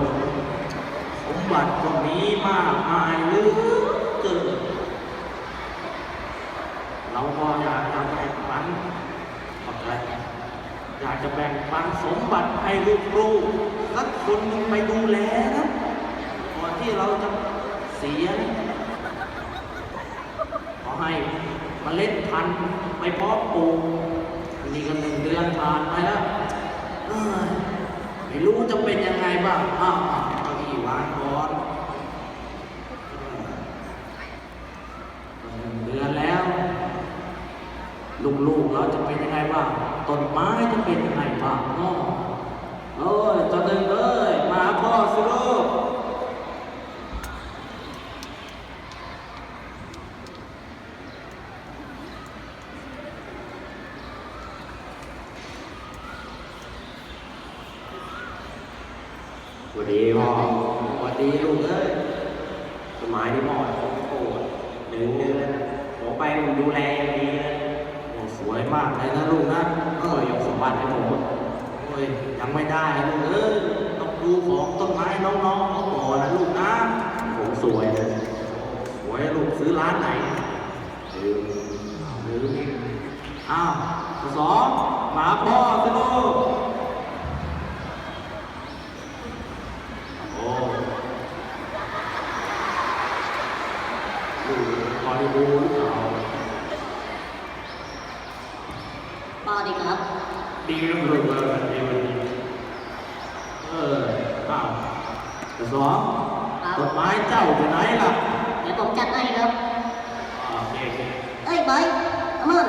น สมบัติก็มีมากมายเหลือเกินเราก็อยากจะแบ่งปันอะไรอยากจะแบ่งปันสมบัติให้ลูกๆสักคนหนึ่งไปดูแลนะก่อนที่เราจะเสียขอให้มเมล็ดพันธุ์ไปเพาะปลูกอันนี้ก็หนึ่งเดือนผ่านไปแล้ว ไม่รู้จะเป็นยังไงบ้างอ้าวเก้าอี้วางก่อนเดือนแล้ว ลูกๆเราจะเป็นยังไงบ้างต้นไม้จะเป็นยังไงบ้างอ้อเอ้ยตอนนึงเอ้ยมาพ่อสิลูก ดีพ่อสวัสดีลูกเอ้ยต้นไม้ที่พ่อผมปลูกหนึ่งเดือนผมไปผมดูแลอย่างดีเลยโอ้สวยมากเลยนะลูกนะเออยกสมบัติให้ผมโอ้ยยังไม่ได้ลูกเอ้ยต้องดูของต้นไม้น้องๆเขาก่อนนะลูกนะผมสวยเลยสวยลูกซื้อร้านไหนลืมหรืออ้าวสองหมาพ่อสิลูกโอ้ลู กบริบูรณ์หรือเปล่าป้าดีครับ ดีเรื่องเรื่องเลยดีวันนี้เอออ้าวสองต้นไม้เจ้าอยู่ไหนล่ะเดี๋ยวผมจัดให้ครับ อ่าโอเคโอเคเอ้ยบอยเอามือ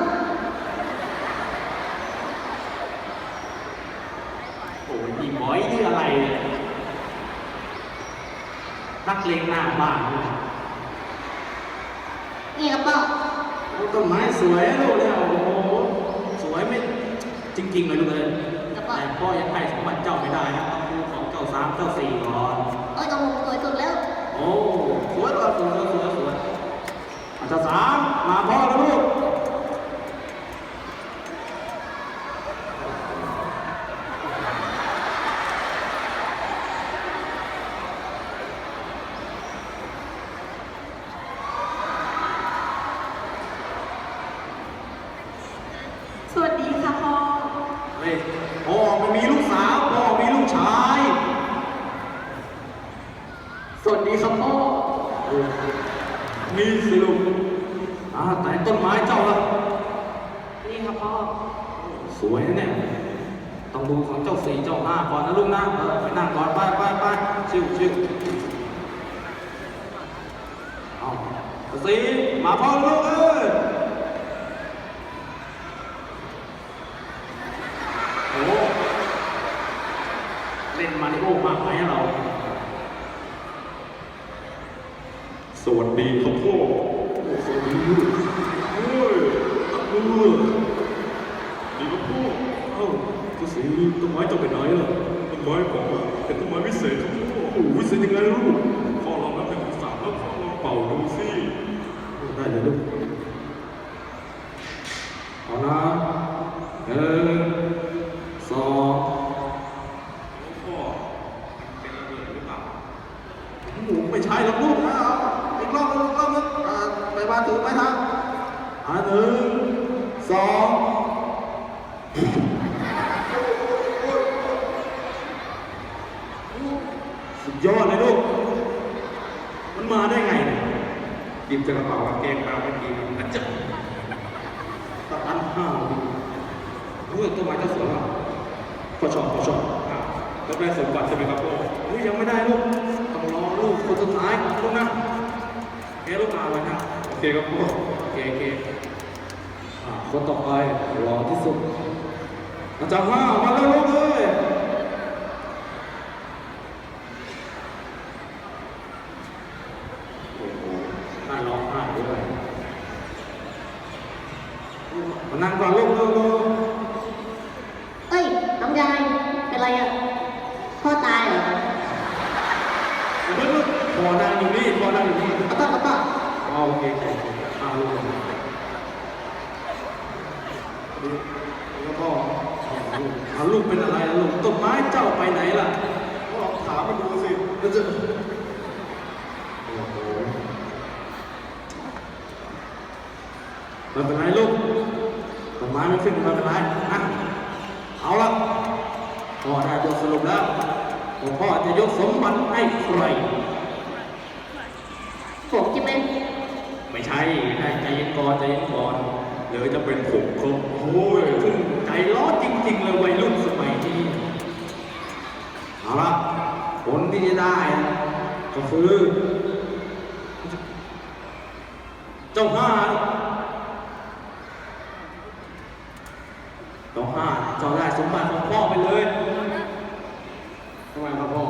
โอ้ยมีหมอยนี่อะไรเนี่ยนักเลงหน้าบ้านเนี่ย นี่ครับป้าโอ้ต้นไม้สวยนะลูกเนี่ยโอ้โหสวยไม่จริงๆเลยลูกเลยครับป้าแต่พ่อยังให้สมบัติเจ้าไม่ได้นะต้องดูของเจ้าสามเจ้าสี่ก่อนเอ้ยต้องผมสวยสุดแล้ว โอ้สวยว่ะสวยสวยสวยอาจารย์สามมาพ่อแล้วลูก สวัสดีค่ะพ่อ เฮ้ยพ่อไม่มีลูกสาวพ่อมีลูกชาย สวัสดีครับพ่อ มีสิลูกอ่าแต่ต้นไม้เจ้าล่ะ นี่ครับพ่อ สวยนะเนี่ย ต้องดูของเจ้าสี่เจ้าห้าก่อนนะลูกนะไปนั่งก่อนไปไปไปชิวชิวเอาสี่มาพอลูกเอ้ยโอ้เล่นมาริโอมากไหมเรา สวัสดีครับพ่อสวัสดีลูกเฮ้ย ตักมือดีครับพ่อเอ้าเจ้าสีต้นไม้เจ้าไปไหนล่ะต้นไม้ผมอะเป็นต้นไม้วิเศษครับพ่อโอ้วิเศษยังไงลูกพ่อลองนับหนึ่งถึงสามแล้วพ่อลองเป่าดูสิได้เลยลูกเอานะหนึ่งสองพ่อเป็นระเบิดหรือเปล่าหมูไม่ใช่หรอกลูกนะเอาอีกรอบนึงอีกรอบนึงอ่าไปมาถือไหมครับอ่าหนึ่งสองสุดยอดเลยลูก มันมาได้ไงเนี่ย ห ยิบจากระเป๋ากางเกงมาเมื่อกี้มันจะตัดอันห้าดิเฮ้ยต้นไม้เจ้าสวนอะพอชอบพอชอบอะต้องได้สมบัติใช่ไหมครับพ่อเฮ้ยยังไม่ได้ลูกต้องรอลูกคนสุดท้ายลูกนะเฮ้ยลูกมาไว้นะโอเคครับพ่อโอเคโอเคคนต่อไปรอที่สุดอาจารย์ห้ามาแล้วลูกเอ้ยโอ้โหน่าร้องไห้ด้วยมา นั่งก่อนลูกลูกลูกเอ้ยน้องยายเป็นไรอะพ่อตายเหรอลูกลูกพอนั่งอยู่นี่พอนั่งอยู่นี่เอาป้าเอาป้าอ๋อโอเคโอเคอ่าลูกแล้วก็เอาลูกเอาลูกเป็นอะไรล่ะลูกต้นไม้เจ้าไปไหนล่ะโอ้ทขามาดูสิแล้วจะโอ้โหไม่เป็นไรลูกต้นไม้ไม่ขึ้นไม่เป็นไรนะเอาละพ่อได้บทสรุปแล้วว่าพ่อจะยกสมบัติให้ใครผมใช่ไหมไม่ใช่ให้ใจเย็นก่อนใจเย็นก่อนเดี๋ยวจะเป็นผมครับโอ้ยเพิ่งใจร้อนจริง ๆ เลยวัยรุ่นสมัยนี้เอาละผลที่จะได้ก็คือเจ้าห้าเจ้า ห้าเจ้าได้สมบัติของพ่อไปเลยทำไมครับพ่อ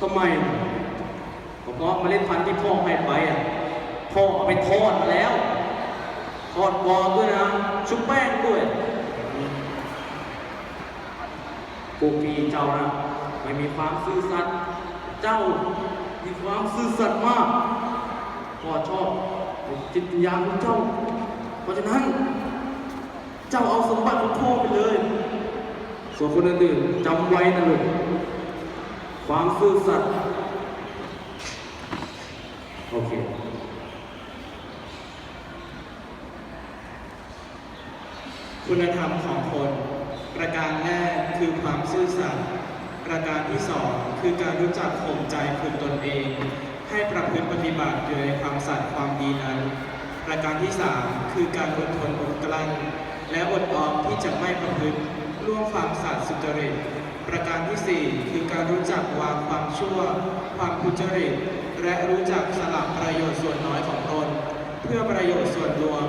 ทำไมก็เพราเล็ดพันที่พ่อให้ไปอะพ่อเอาไปทอดมาแล้วทอดกรอบด้วยนะชุบแป้งด้วยกูปีเจ้านะไม่มีความซื่อสัตย์เจ้ามีความซื่อสัตย์มากพ่อชอบจิตวิญญาณของเจ้า เพราะฉะนั้น เจ้าเอาสมบัติของพ่อไปเลย ส่วนคนอื่นๆจำไว้นะลูกความซื่อสัตย์โอเคคุณธรรมของคน ประการแรกคือความซื่อสัตย์ ประการที่สองคือการรู้จักข่มใจฝึกตนเอง ให้ประพฤติปฏิบัติอยู่ในความสัตย์ความดีนั้น ประการที่สามคือการอดทนอดกลั้น และอดออมที่จะไม่ประพฤติล่วงความสัตย์สุจริต ประการที่สี่คือการรู้จักวางความชั่ว ความทุจริต และรู้จักสละประโยชน์ส่วนน้อยของตนเพื่อประโยชน์ส่วนรวม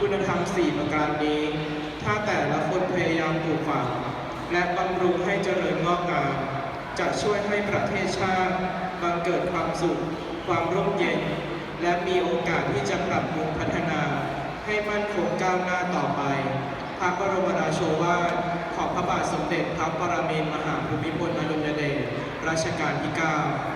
คุณธรรมสี่ประการนี้ ถ้าแต่ละคนพยายามปลูกฝังและบำรุงให้เจริญงอกงามจะช่วยให้ประเทศชาติบังเกิดความสุข ความร่มเย็น และมีโอกาสที่จะปรับปรุงพัฒนาให้มั่นคง ก้าวหน้าต่อไป พระบรมราโชวาทของพระบาทสมเด็จพระปรมินทรมหาภูมิพลอดุลยเดชรัชกาลที่ 9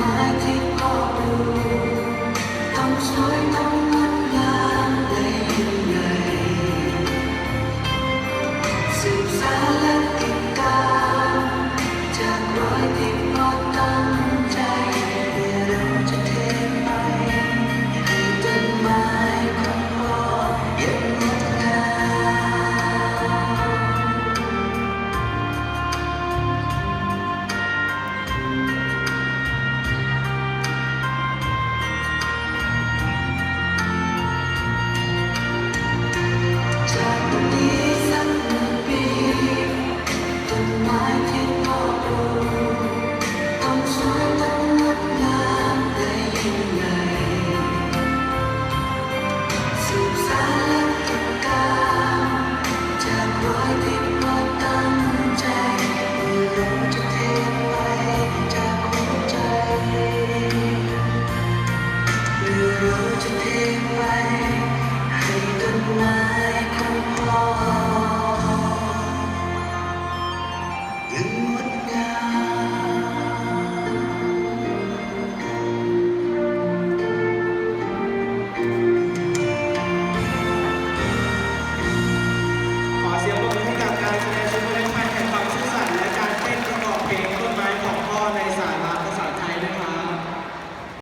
I take all the way